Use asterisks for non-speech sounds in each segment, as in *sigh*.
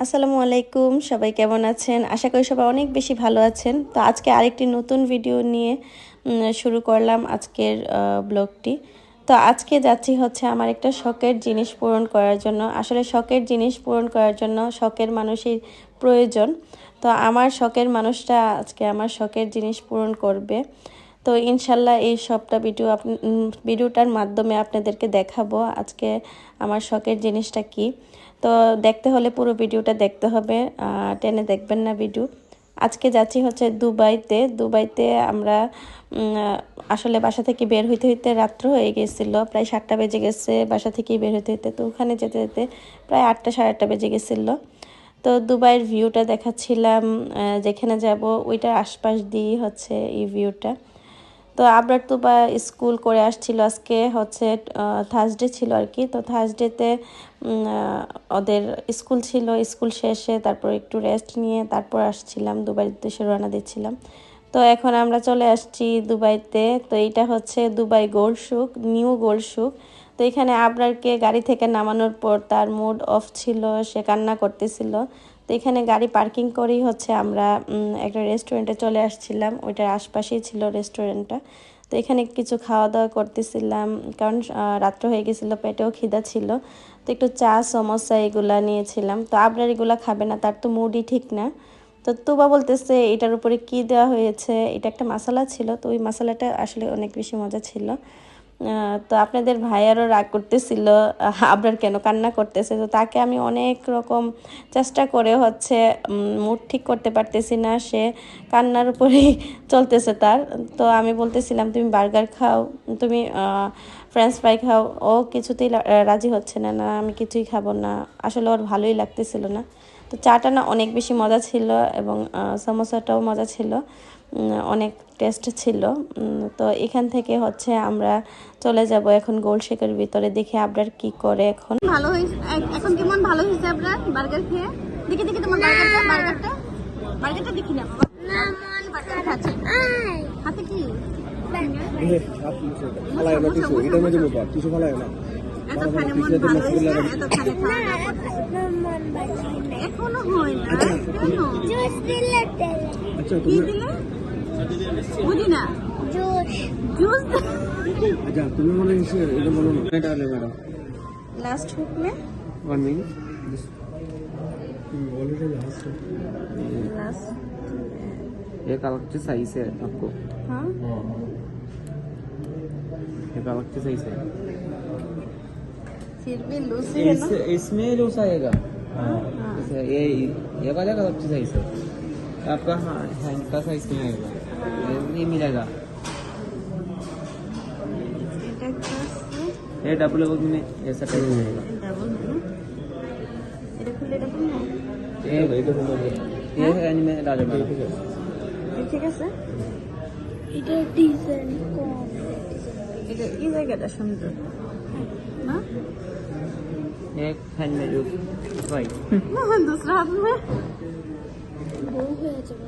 আসসালামু আলাইকুম, সবাই কেমন আছেন? আশা করি সবাই অনেক বেশি ভালো আছেন। তো আজকে আরেকটি নতুন ভিডিও নিয়ে শুরু করলাম আজকের ব্লগটি। তো আজকে যাচ্ছি হচ্ছে আমার একটা শখের জিনিস পূরণ করার জন্য। আসলে শখের জিনিস পূরণ করার জন্য শখের মানুষের প্রয়োজন। তো আমার শখের মানুষটা আজকে আমার শখের জিনিস পূরণ করবে। তো ইনশাল্লাহ এই সবটা ভিডিও ভিডিওটার মাধ্যমে আপনাদেরকে দেখাবো আজকে আমার শখের জিনিসটা কি। তো দেখতে হলে পুরো ভিডিওটা দেখতে হবে টেনে দেখবেন না ভিডিও আজকে যাচ্ছি হচ্ছে দুবাইতে। দুবাইতে আমরা আসলে বাসা থেকে বের হইতে হইতে রাত্র হয়ে গেছিল, প্রায় সাতটা বেজে গেছে বাসা থেকে বের হইতে হইতে। তো ওখানে যেতে যেতে প্রায় আটটা, সাড়ে আটটা বেজে গেছিল। তো দুবাইয়ের ভিউটা দেখাচ্ছিলাম যেখানে যাব, ওইটার আশপাশ দিয়ে হচ্ছে এই ভিউটা তো আবরার তো বা স্কুল করে আসছিল আজকে হচ্ছে থার্সডে ছিল আর কি। তো থার্সডেতে ওদের স্কুল ছিল, স্কুল শেষে তারপর একটু রেস্ট নিয়ে তারপর আসছিলাম দুবাইয়ের উদ্দেশ্যে রওনা দিচ্ছিলাম। তো এখন আমরা চলে আসছি দুবাইতে। তো এইটা হচ্ছে Dubai gold souk new gold souk তো এখানে আবরারকে গাড়ি থেকে নামানোর পর তার মুড অফ ছিল, সে কান্না করতেছিল। তো এখানে গাড়ি পার্কিং করেই হচ্ছে আমরা একটা রেস্টুরেন্টে চলে আসছিলাম। ওইটার আশপাশেই ছিল রেস্টুরেন্টটা তো এখানে কিছু খাওয়া দাওয়া করতেছিলাম, কারণ রাত্র হয়ে গেছিল, পেটেও খিদা ছিল। তো একটু চা সমস্যা এগুলা নিয়েছিলাম। তো আবরার এগুলা খাবে না, তার তো মুডই ঠিক না। তো তুবা বলতেছে, এটার উপরে কি দেওয়া হয়েছে? এটা একটা মশলা ছিল, তো ওই মশলাটা আসলে অনেক বেশি মজা ছিল। তো আপনাদের ভাইয়ারও রাগ করতেছিল আবরার কেন কান্না করতেছে? তো তাকে আমি অনেক রকম চেষ্টা করে হচ্ছে মুড ঠিক করতে পারতেছি না, সে কান্নার উপরেই *laughs* চলতেছে তার। তো আমি বলতেছিলাম, তুমি বার্গার খাও, তুমি ফ্রেঞ্চ ফ্রাই খাও, ও কিছুতেই রাজি হচ্ছে না না, আমি কিছুই খাব না, আসলে ওর ভালোই লাগতেছিল না। তো চাটা না অনেক বেশি মজা ছিল এবং সমোসাটাও মজা ছিল। অনেক টেস্ট ছিল। তো এখান থেকে হচ্ছে আমরা চলে যাব এখন গোল শেকের ভিতরে দেখি আপনার কি করে এখন। ভালো হয়েছে এখন কেমন ভালো হয়েছে আপনার বার্গার খেয়ে? দেখি দেখি তোমার বার্গারটা বার্গারটা। বার্গারটা দেখি না। হাতে কি? মন এখনও হয় না? আচ্ছা বুঝি না জুস আচ্ছা তুমি মনে হচ্ছে এটা বলো না এটা হলে ম্যাডাম লাস্ট হুক মে वन मिनट लास्ट एक अलग से साइज है आपको हाँ एक अलग से साइज है फिर भी लूसी है ना इस, इसमें जो आएगा जैसे ये ये वाला का अलग से साइज है आपका हाँ हैंड का साइज नहीं आएगा ये नहीं मिलेगा এটা কাছে ये डबल डबल में ऐसा कहीं नहीं आएगा ডাবল এটা খুলে ডাবল না ये ये है एनिमे राजा मैडम ঠিক আছে এটা ডিজাইন কম এটা এই জায়গাটা সুন্দর না एक हैंड में जो राइट दूसरा हाथ में বউ হয়ে যাবে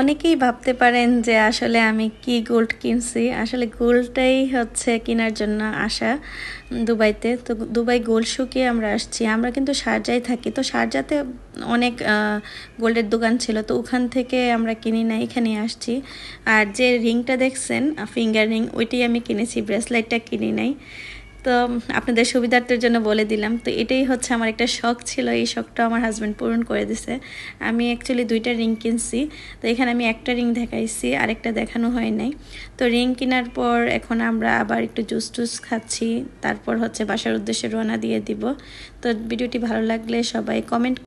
অনেকেই ভাবতে পারেন যে আসলে আমি কি গোল্ড কিনছি। আসলে গোল্ডটাই হচ্ছে কেনার জন্য আসা দুবাইতে। তো দুবাই গোল্ড শুকে আমরা আসছি। আমরা কিন্তু শারজায় থাকি। তো শারজাতে অনেক গোল্ডের দোকান ছিল। তো ওখান থেকে আমরা কিনি না এখানে আসছি। আর যে রিংটা দেখছেন ফিঙ্গার রিং ওইটাই আমি কিনেছি। ব্রেসলেটটা কিনি নাই। তো আপনাদের সুবিধার্থের জন্য বলে দিলাম। তো এটাই হচ্ছে আমার একটা শখ ছিল, এই শখটা আমার হাজব্যান্ড পূরণ করে দিছে। আমি অ্যাকচুয়ালি দুইটা রিং কিনছি। তো এখানে আমি একটা রিং দেখাইছি, আরেকটা দেখানো হয় নাই। তো রিং কেনার পর এখন আমরা আবার একটু জুস টুস খাচ্ছি। তারপর হচ্ছে বাসার উদ্দেশ্যে রওনা দিয়ে দিব। তো ভিডিওটি ভালো লাগলে সবাই কমেন্ট